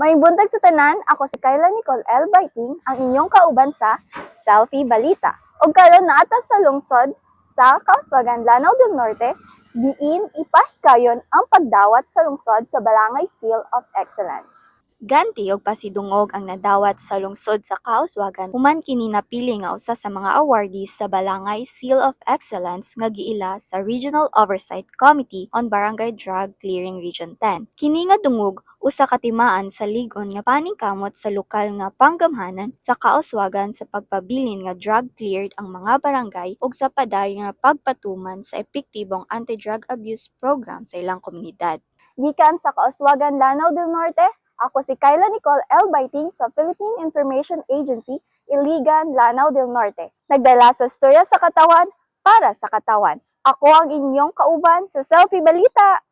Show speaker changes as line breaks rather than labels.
May buntag sa tanan, ako si Kyla Nicole L. Baiting, ang inyong kauban sa Selfie Balita. O karon na atas sa lungsod sa Kauswagan, Lanao del Norte, diin ipahikayon ang pagdawat sa lungsod sa Balangay Seal of Excellence. Ganti og pasidungog ang nadawat sa lungsod sa Kauswagan human kini napili nga usa sa mga awardees sa Balangay Seal of Excellence nga giila sa Regional Oversight Committee on Barangay Drug Clearing Region 10. Kini nga dungog usa ka timaan sa ligon nga paningkamot sa lokal nga panggamhanan sa Kauswagan sa pagpabilin nga drug cleared ang mga barangay ug sa paday nga pagpatuman sa epektibong anti-drug abuse program sa ilang komunidad. Gikan sa Kauswagan, Lanao del Norte, ako si Kyla Nicole L. Baiting sa Philippine Information Agency, Iligan, Lanao del Norte. Nagdala sa storya sa katawan para sa katawan. Ako ang inyong kauban sa Selfie Balita.